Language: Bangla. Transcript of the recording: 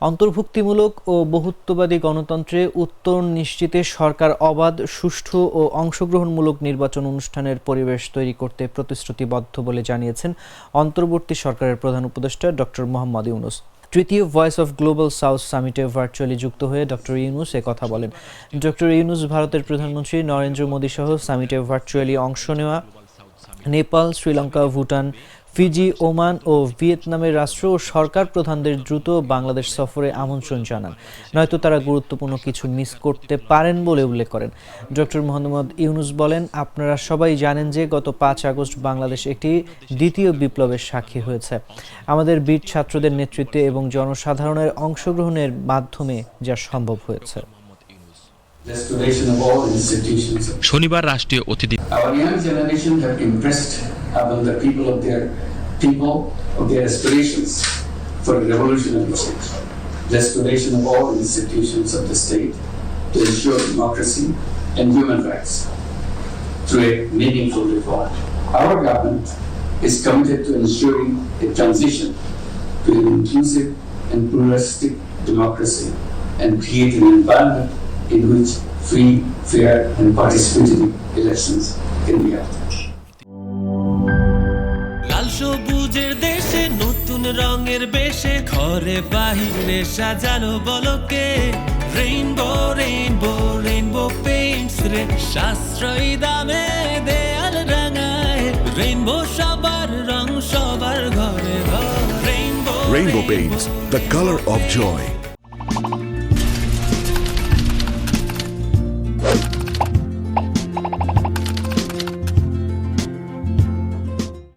অন্তর্ভুক্তিমূলক ও বহুত্ববাদী গণতন্ত্রে উত্তর নিশ্চিতে সরকার অবাধ, সুষ্ঠু ও অংশগ্রহণমূলক নির্বাচন অনুষ্ঠানের পরিবেশ তৈরি করতে প্রতিশ্রুতিবদ্ধ বলে জানিয়েছেন অন্তর্বর্তী সরকারের প্রধান উপদেষ্টা ডক্টর মোহাম্মদ ইউনুস। তৃতীয় ভয়েস অফ গ্লোবাল সাউথ সামিটে ভার্চুয়ালি যুক্ত হয়ে ডক্টর ইউনুস এ কথা বলেন। ডক্টর ইউনুস ভারতের প্রধানমন্ত্রী নরেন্দ্র মোদী সহ সামিটে ভার্চুয়ালি অংশ নেওয়া নেপাল, শ্রীলঙ্কা, ভুটান ফিজি ওমান ও ভিয়েতনামের রাষ্ট্র ও সরকার প্রধানদের দ্রুত বাংলাদেশ সফরে আমন্ত্রণ জানান। নয়তো তারা গুরুত্বপূর্ণ কিছু মিস করতে পারেন বলে উল্লেখ করেন। ডক্টর মোহাম্মদ ইউনুস বলেন আপনারা সবাই জানেন যে গত পাঁচ আগস্ট বাংলাদেশ একটি দ্বিতীয় বিপ্লবের সাক্ষী হয়েছে। আমাদের বীর ছাত্রদের নেতৃত্বে এবং জনসাধারণের অংশগ্রহণের মাধ্যমে যা সম্ভব হয়েছে. শনিবার রাষ্ট্রীয় অতিথি Upon the people of their people of their aspirations for a revolutionary change. Restoration of all institutions of the state to ensure democracy and human rights through a meaningful reform. Our government is committed to ensuring a transition to an inclusive and pluralistic democracy and create an environment in which free, fair, and participatory elections can be held. রঙের বেশে ঘরে বাহিরে সাজানো বলকে রেইনবো রেইনবো রেইনবো পেইন্টস রে সাশ্রয়ী দামে দেয়াল রাঙায়। রেইনবো সবার রং সবার ঘরে ঘর। Rainbow rainbow paints the colour of joy.